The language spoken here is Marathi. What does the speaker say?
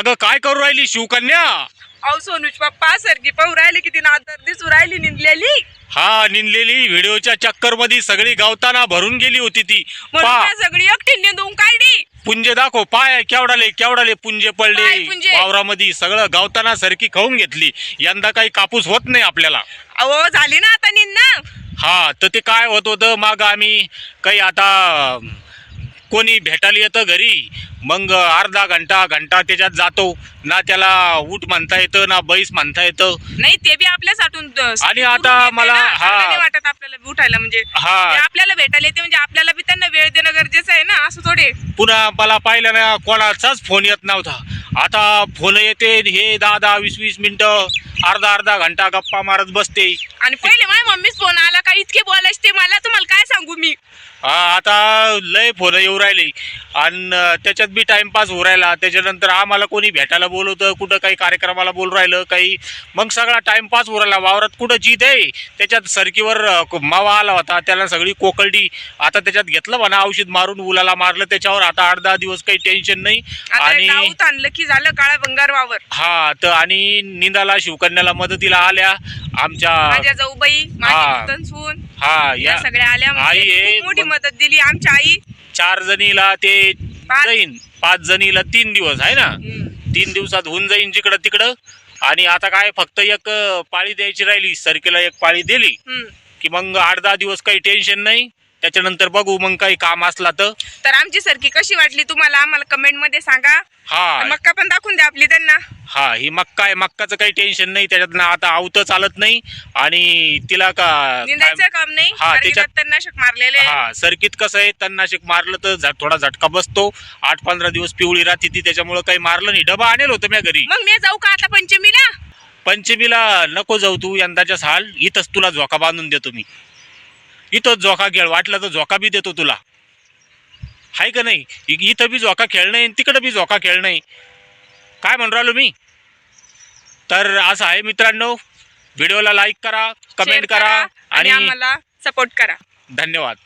अगं काय करू राहिली शिवकन्या? अहो सोनूच पप्पा सरकी पाहू राहिले किती नादर दिसू राहिली निंदलेली. हा निनलेली व्हिडिओच्या चक्करमध्ये सगळी गावताना भरून गेली होती ती. म्हणून पा. मी सगळी एकटी निंदून काढली. पुंजे दाखव. पाय केवढाले केवढाले पुंजे पडले. पाय पुंजे. वावरामध्ये सगळं गावताना सारखी खाऊन घेतली. यंदा काही कापूस होत नाही आपल्याला. अहो झाली ना आता निंद हा तर ते काय होत होतं मग आम्ही? काही आता कोणी भेटायला येतं घरी मग अर्धा घंटा घंटा त्याच्यात जातो. ना त्याला उठ म्हणता येतं ना बैस म्हणता येतं. नाही ते बी आपल्यासाठून आणि आता मला- हा. वाटत आपल्याला उठायला म्हणजे हा. आपल्याला भेटायला येते म्हणजे आपल्याला बी त्यांना वेळ देणं गरजेचं आहे ना असं थोडे पुन्हा मला पाहिलं ना कोणाचाच फोन येत नव्हता. आता फोन येते हे दहा दहा वीस वीस मिनिटं अर्धा अर्धा घंटा गप्पा मारत बसते. आणि पहिले माझ्या मम्मीच फोन आला का इतके बोलायचे ते मला तुम्हाला काय सांगू मी? आता लय फोन येऊ राहिले. आणि त्याच्यात बी टाइमपास होऊ राहिला. त्याच्यानंतर आम्हाला कोणी भेटायला बोलवतं कुठं काही कार्यक्रमाला बोलू राहिलं काही. मग सगळा टाइमपास होऊ राहिला. वावरात कुठं जीत आहे? त्याच्यात सरकीवर मावा आला होता. त्याला सगळी कोकळडी. आता त्याच्यात घेतलं म्हणा औषध मारून उलाला मारलं. त्याच्यावर आता आठ दहा दिवस काही टेन्शन नाही. आणि आणलं की झालं काळा भंगार वावर. हा तर आणि निंदाला शिवकन्याला मदतीला आल्या. आमच्या माझ्या जाऊबाई हा. हा या या. सगळ्या आल्या आई मदत दिली आमच्या आई. चार जणीला ते पाच. जाईन. पाच जणीला तीन दिवस आहे ना. तीन दिवसात होऊन जाईन जिकडं तिकडं. आणि आता काय फक्त एक अं, पाळी द्यायची राहिली. सरकीला एक पाळी दिली. हम्म. की मग आठ दहा दिवस काही टेन्शन नाही. त्याच्यानंतर बघू मग काही काम असला तर. तर आमची सरकी कशी वाटली तुम्हाला? आम्हाला कमेंटमध्ये सांगा. हा. मक्का पण दाखवून द्या आपली त्यांना. हा ही मक्का आहे. मक्काचं काही टेन्शन नाही. त्याच्यात आता आवतं चालत नाही. आणि तिला का निंदायचं काम नाही. हा, कारण की त्याच्यात- तणनाशक मारलेले आहे. हा सर्किट कसं आहे? तणनाशक मारलं तर थोडा झटका बसतो. आठ पंधरा दिवस पिवळी राहते ती. त्याच्यामुळे काही मारलं नाही. डबा आणेल होतं मी घरी. मग मी जाऊ का आता पंचमीला? पंचमीला नको जाऊ तू. यंदाच्या साल इथंच तुला झोका बांधून देतो मी. इथंच झोका खेळ. वाटलं तर झोका बी देतो तुला. हाय का नाही? इ- इथं बी झोका खेळ नाही तिकडं बी झोका खेळ नाही काय म्हणून राहिलो मी? तर असं आहे मित्रांनो व्हिडिओला लाईक करा कमेंट करा आणि आम्हाला सपोर्ट करा. धन्यवाद.